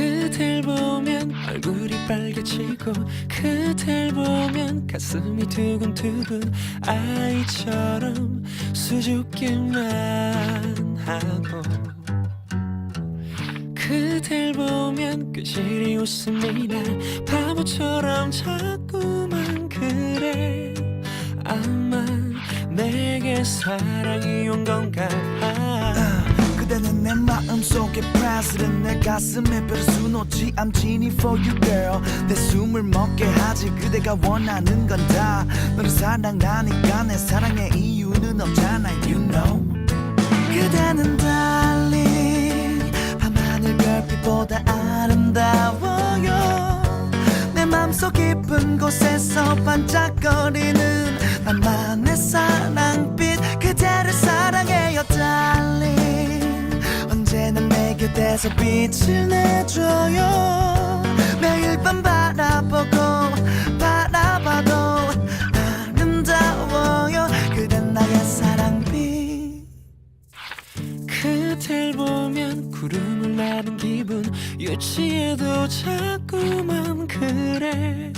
그댈 보면 얼굴이 빨개지고 그댈 보면 가슴이 두근두근 아이처럼 수줍기만 하고 그댈 보면 끄실이 웃음이 날 바보처럼 자꾸만 그래. 아마 내게 사랑이 온 건가 봐 그대는 내 마음속에 president 내 가슴에 별을 수놓지 I'm genie for you girl. 내 숨을 먹게 하지 그대가 원하는 건 다. 너를 사랑하니까 내 사랑의 이유는 없잖아 you know. 그대는 darling 밤하늘 별빛보다 아름다워요. 내 맘속 깊은 곳에서 반짝거리는 나만의 사랑 내 곁에서 빛을 내줘요. 매일 밤 바라보고 바라봐도 아름다워요. 그댄 나의 사랑빛 그댈 보면 구름을 나는 기분. 유치해도 자꾸만 그래.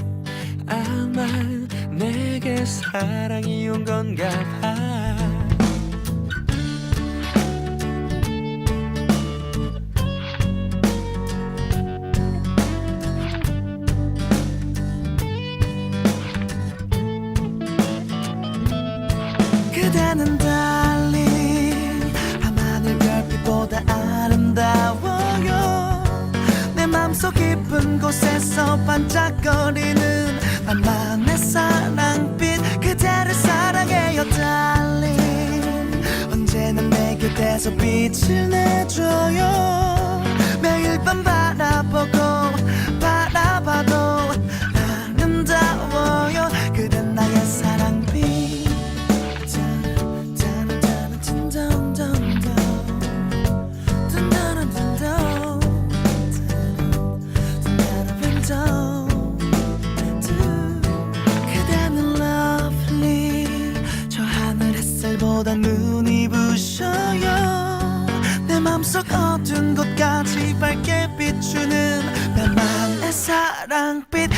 아마 내게 사랑이 온 건가 봐 그대는 darling 밤하늘 별빛보다 아름다워요. 내 맘속 깊은 곳에서 반짝거리는 나만의 사랑빛 그대를 사랑해요 darling 언제나 내 곁에서 빛을 내줘요 보다 눈이 부셔요. 내 맘속 어두운 곳까지 밝게 비추는 나만의 사랑빛